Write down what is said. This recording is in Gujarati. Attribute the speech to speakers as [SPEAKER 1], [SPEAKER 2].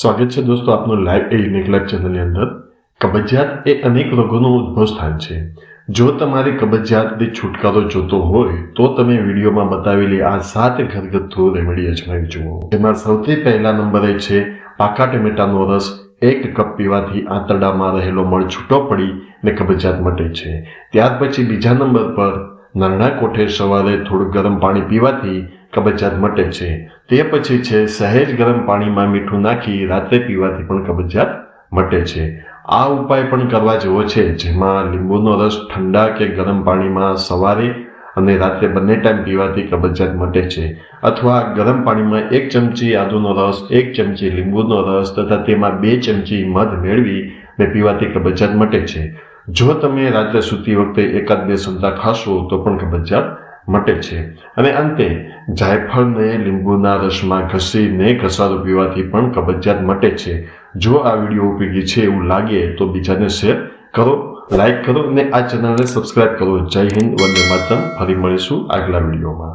[SPEAKER 1] સ્વાગત છે દોસ્તો આપનું લાઈવ એ યુનિક લાઈવ ચેનલની અંદર. કબજિયાત એ અનેક રોગોનું ઉદ્ભવ સ્થાન છે. જો તમારે કબજિયાતથી છુટકારો જોતો હોય, તો તમે વિડીયોમાં બતાવેલી આ સાત ઘરગથ્થુ રેમેડી અજમાવી જુઓ. જેમાં સૌથી પહેલા નંબરે છે પાકા ટમેટાનો રસ એક કપ પીવાથી આંતરડામાં રહેલો મળ છૂટો પડી ને કબજિયાત મટે છે. ત્યાર પછી બીજા નંબર પર નરણા કોઠે સવારે થોડું ગરમ પાણી પીવાથી કબજિયાત મટે છે. તે પછી છે, સહેજ ગરમ પાણીમાં મીઠું નાખી રાત્રે પીવાથી પણ કબજિયાત મટે છે. આ ઉપાય પણ કરવા જેવો છે, જેમાં લીંબુનો રસ ઠંડા કે ગરમ પાણીમાં સવારે અને રાત્રે બંને ટાઈમ પીવાથી કબજિયાત મટે છે. અથવા ગરમ પાણીમાં એક ચમચી આદુનો રસ, એક ચમચી લીંબુનો રસ તથા તેમાં બે ચમચી મધ મેળવી ને પીવાથી કબજિયાત મટે છે. જો તમે રાત્રે સૂતી વખતે એકાદ બે સંતા ખાશો તો પણ કબજિયાત મટે છે. અને અંતે, જાયફળને, લીંબુના રસમાં ઘસીને ઘસારો પીવાથી પણ કબજિયાત મટે છે. જો આ વીડિયો ઉપયોગી છે એવું લાગે, તો બીજાને શેર કરો, લાઈક કરો અને આ ચેનલને સબસ્ક્રાઇબ કરો. જય હિન્દ, વંદે માતરમ. ફરી મળીશું આગલા વિડીયોમાં.